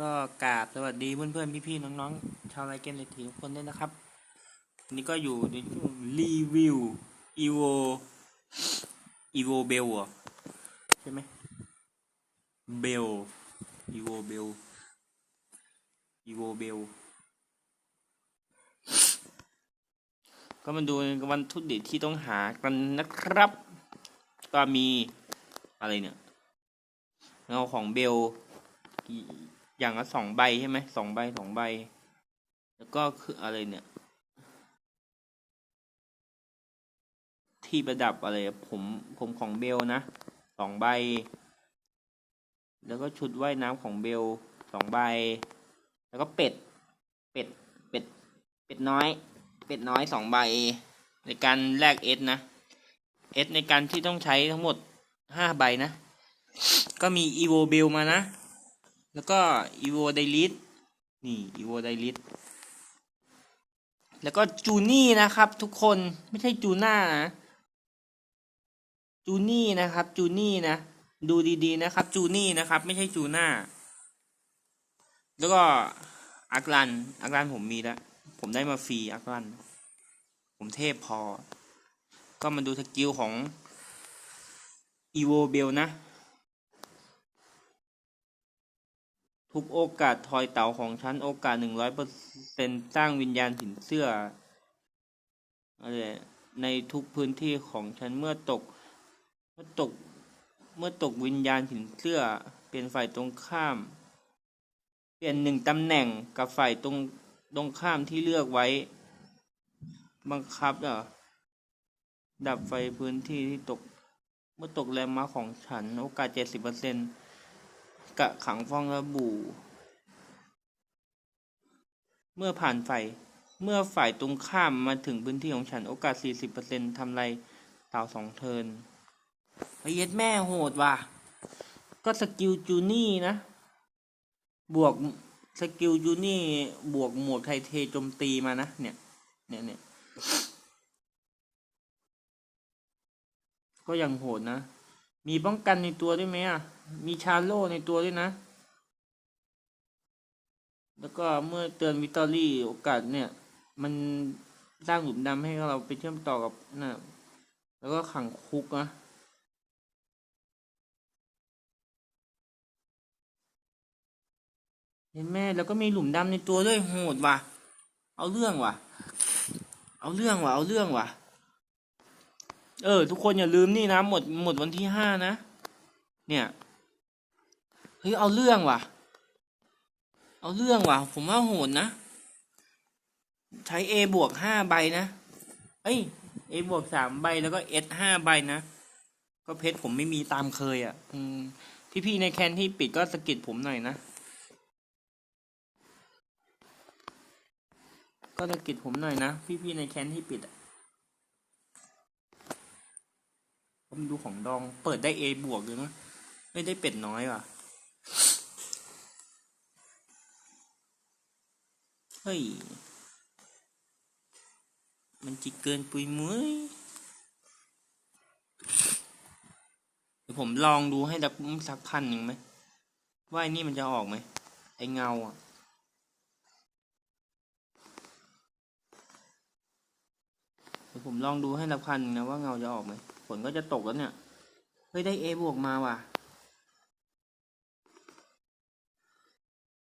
ก็กราบสวัสดีเพื่อนๆ พี่ๆ น้องๆ ชาวไรเกมเศรษฐีทุกคนด้วยนะครับนนี้ก็อยู่ในช่วงรีวิว evo evo bell เหรอใช่ไหม bell evo bell evo bell ก็มาดูวันทุดิบที่ต้องหากันนะครับ ก็มีอะไรเนี่ยเงาของเบล อย่างละสองใบใช่ไหมสองใบสองใบ แล้วก็คืออะไรเนี่ย ที่ประดับอะไรผมผมของเบลนะสองใบ แล้วก็ชุดว่ายน้ำของเบลสองใบ แล้วก็เป็ด เป็ด เป็ด เป็ดน้อย เป็ดน้อยสองใบ ในการแลกเอสนะเอสในการที่ต้องใช้ทั้งหมดห้าใบนะ ก็มีอีโวเบลมานะ แล้วก็อีโวไดลิสนี่อีโวไดลิสแล้วก็จูนี่นะครับ ทุกคนไม่ใช่จูน่านะจูนี่นะครับจูนี่นะดูดีๆนะครับจูนี่นะครับ ไม่ใช่จูน่าแล้วก็อักลันอักลันผมมีแล้วผมได้มาฟรีอักลันผมเทพพอ ก็มาดูสกิลของอีโวเบลนะ ทุกโอกาสทอยเต่าของฉันโอกาสหนึ่งร้อยเปอร์เซ็นสร้างวิญญาณสินเสื้ออะไรในทุกพื้นที่ของฉันเมื่อตก เมื่อตกเมื่อตกวิญญาณสินเสื้อ เปลี่ยนฝ่ายตรงข้าม เปลี่ยนหนึ่งตำแหน่งกับฝ่ายตรงตรงข้ามที่เลือกไว้ บังคับอะดับไฟพื้นที่ที่ตก เมื่อตกแรงม้าของฉัน โอกาสเจ็ดสิบเปอร์เซ็นต์ กะขังฟองระบู เมื่อผ่านไฟ เมื่อฝ่ายตรงข้ามมาถึงพื้นที่ของฉันโอกาส 40%ทำไรเต่าสองเทินไอ้เย็ดแม่โหดว่ะ ก็สกิลจูนี่นะ บวกสกิลจูนี่บวกหมวกไทเทโจมตีมานะ เนี่ย เนี่ยเนี่ยก็ยังโหดนะ มีป้องกันในตัวด้วยไหมอะ มีชาโล่ในตัวด้วยนะ แล้วก็เมื่อเตือนวิตตอรี่โอกาสเนี่ย มันสร้างหลุมดำให้เราไปเชื่อมต่อกับน่ะแล้วก็ขังคุกนะเห็นแม่แล้วก็มีหลุมดำในตัวด้วยโหดว่ะ เอาเรื่องว่ะ เอาเรื่องว่ะ เอาเรื่องว่ะ เออ ทุกคนอย่าลืมนี่นะ หมดหมดวันที่ห้านะ เนี่ยเฮ้ยเอาเรื่องว่ะ เอาเรื่องว่ะ ผมว่าโหดนะ ใช้ A บวกห้าใบนะเอ้ย A บวกสามใบแล้วก็ S ห้าใบนะ ก็เพชรผมไม่มีตามเคยอะ่ะพี่ๆในแคนที่ปิดก็สะกิดผมหน่อยนะ ก็สะกิดผมหน่อยนะ พี่ๆในแคนที่ปิดอะ ผมดูของดอง เปิดได้ A บวกเลยนะไม่ได้เป็ดน้อยว่ะ เฮ้ย มันจิเกินปุยมุ้ยเดี๋ยวผมลองดูให้สักสักพันหนึ่งไหมว่าไอ้นี่มันจะออกไหมไอเงาอะเดี๋ยวผมลองดูให้สักพันหนึ่งนะว่าเงาจะออกไหม นก็จะตกแล้วเนี่ย เฮ้ย ได้เอบวกมาว่ะ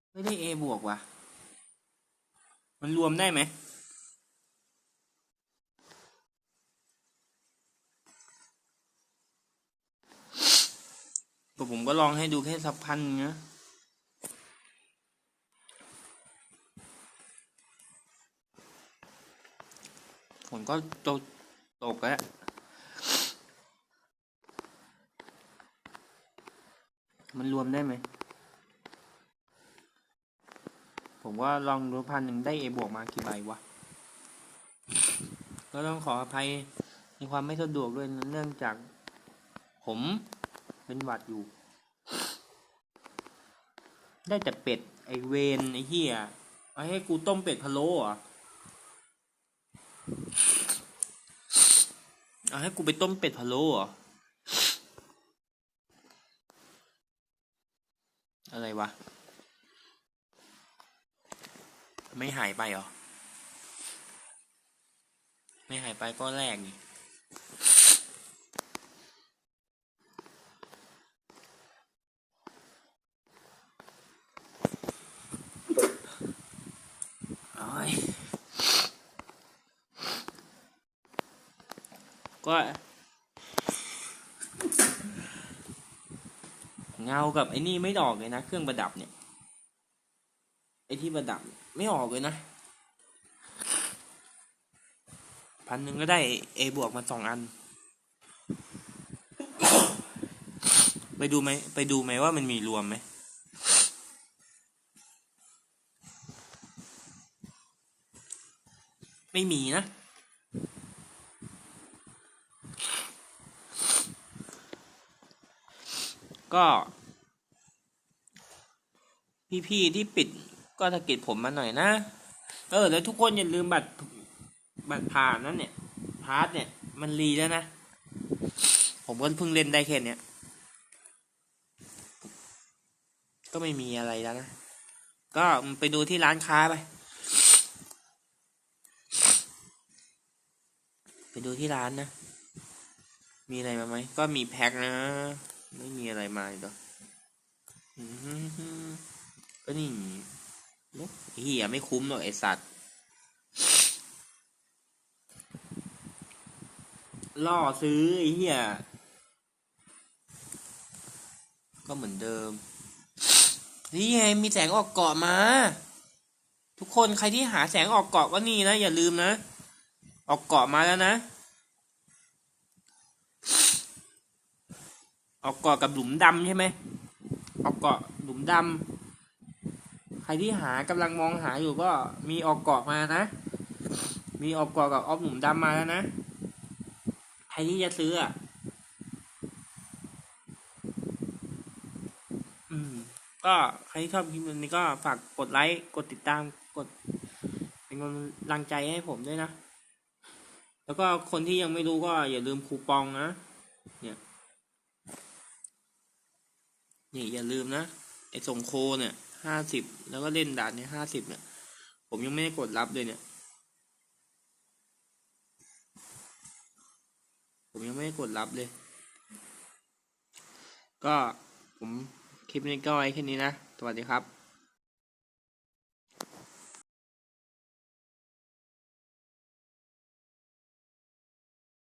เฮ้ย ได้เอบวกว่ะ มันรวมได้ไหมก็ผมก็ลองให้ดูแค่สักพันนึงนะผมก็ตกตกแล้ว มันรวมได้ไหม ผมว่าลองดูพันหนึ่งได้เอบวกมากี่ใบวะ ก็ต้องขออภัยในความไม่สะดวกด้วยนะเนื่องจาก ผมเป็นหวัดอยู่ ได้แต่เป็ด ไอเวนไอเฮียเอาให้กูต้มเป็ดพะโล้เหรอเอาให้กูไปต้มเป็ดพะโล้เห อะไรวะ ไม่หายไปหรอ ไม่หายไปก็แรกนี่โอ้ก็ เงากับไอ้นี่ไม่ออกเลยนะ เครื่องประดับเนี่ยไอ้ที่ประดับไม่ออกเลยนะพันหนึ่งก็ได้ A บวกมาสองอัน ไปดูไหมไปดูไหมว่ามันมีรวมไหมไม่มีนะ ก็พี่ๆที่ปิดก็สะกิดผมมาหน่อยนะ เออ แล้วทุกคนอย่าลืมบัตรบัตรผ่านนั่นเนี่ย พาร์ทเนี่ย มันรีแล้วนะ ผมก็เพิ่งเล่นได้แค่เนี้ย ก็ไม่มีอะไรแล้วนะ ก็ไปดูที่ร้านค้าไป ไปดูที่ร้านนะ มีอะไรมาไหม ก็มีแพ็คนะ ไม่มีอะไรมาอีกหรอกอืมก็นี่นกเฮียไม่คุ้มหรอกไอสัตว์ ล่อซื้อไอ้เหี้ยก็เหมือนเดิม นี่ไงมีแสงออกเกาะมา ทุกคนใครที่หาแสงออกเกาะก็นี่นะ อย่าลืมนะ ออกเกาะมาแล้วนะ ออกเกาะกับหลุมดำใช่ไหมออกเกาะหลุมดำใครที่หากำลังมองหาอยู่ก็มีออกเกาะมานะ มีออกเกาะกับออฟหลุมดำมาแล้วนะ ใครที่จะซื้ออะอืมก็ใครที่ชอบคลิปนี้ก็ฝากกดไลค์กดติดตามกด เป็นกำลังใจให้ผมด้วยนะ แล้วก็คนที่ยังไม่รู้ก็อย่าลืมคูปองนะ เนี่ย นี่อย่าลืมนะไอ้ส่งโคเนี่ยห้าสิบแล้วก็เล่นด่านในี่ยห้าสิบเนี่ย ผมยังไม่ได้กดรับเลยเนี่ย ผมยังไม่ได้กดรับเลย ก็ผมคลิปนี้ก็ไว้แค่นี้นะ สวัสดีครับ